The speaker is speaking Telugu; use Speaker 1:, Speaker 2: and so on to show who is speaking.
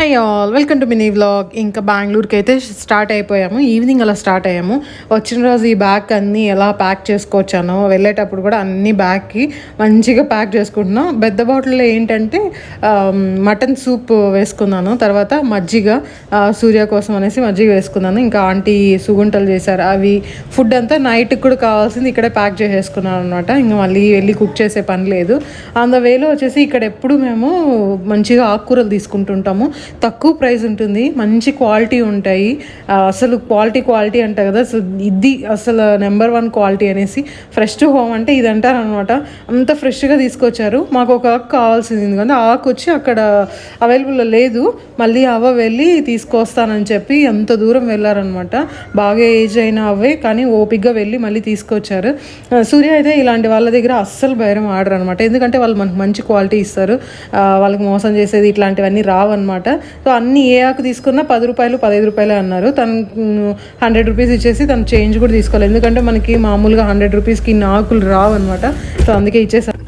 Speaker 1: Hi all welcome to mini vlog ఇంకా బెంగళూరుకి అయితే స్టార్ట్ అయిపోయాము. ఈవినింగ్ అలా స్టార్ట్ అయ్యాము. వచ్చిన రోజు ఈ బ్యాగ్ అన్నీ ఎలా ప్యాక్ చేసుకోవచ్చానో వెళ్ళేటప్పుడు కూడా అన్ని బ్యాగ్కి మంచిగా ప్యాక్ చేసుకుంటున్నాం. పెద్ద బాటిల్లో ఏంటంటే um, మటన్ సూప్ వేసుకున్నాను. తర్వాత మజ్జిగ సూర్య కోసం అనేసి మజ్జిగ వేసుకున్నాను. ఇంకా ఆంటీ సుగుంటలు చేశారు. అవి ఫుడ్ అంతా నైట్కి కూడా కావాల్సింది ఇక్కడే ప్యాక్ చేసేసుకున్నాను అనమాట ఇంకా మళ్ళీ వెళ్ళి కుక్ చేసే పని లేదు. ఆన్ ద వేలో వచ్చేసి ఇక్కడ ఎప్పుడు మేము మంచిగా ఆకుకూరలు తీసుకుంటుంటాము. తక్కువ ప్రైస్ ఉంటుంది మంచి క్వాలిటీ ఉంటాయి. అసలు క్వాలిటీ క్వాలిటీ అంట కదా సో ఇది అసలు నెంబర్ వన్ క్వాలిటీ అనేసి. ఫ్రెష్ టు హోమ్ అంటే ఇది అంటారు అనమాట అంత ఫ్రెష్గా తీసుకొచ్చారు. మాకు ఒక ఆకు కావాల్సింది ఎందుకంటే ఆ ఆకు వచ్చి అక్కడ అవైలబుల్ లేదు. మళ్ళీ అవ్వ వెళ్ళి తీసుకొస్తానని చెప్పి ఎంత దూరం వెళ్ళారనమాట బాగా ఏజ్ అయిన అవే కానీ ఓపిక్గా వెళ్ళి మళ్ళీ తీసుకొచ్చారు. సూర్య అయితే ఇలాంటి వాళ్ళ దగ్గర అస్సలు బేరం ఆడరు అనమాట ఎందుకంటే వాళ్ళు మనకు మంచి క్వాలిటీ ఇస్తారు. వాళ్ళకి మోసం చేసేది ఇట్లాంటివన్నీ రావన్నమాట. సో అన్ని ఏ ఆకు తీసుకున్నా పది రూపాయలు పదహైదు రూపాయలు అన్నారు. తను హండ్రెడ్ రూపీస్ ఇచ్చేసి తను చేంజ్ కూడా తీసుకోవాలి ఎందుకంటే మనకి మామూలుగా హండ్రెడ్ రూపీస్కి ఇన్ని ఆకులు రావు అనమాట సో అందుకే ఇచ్చేసాను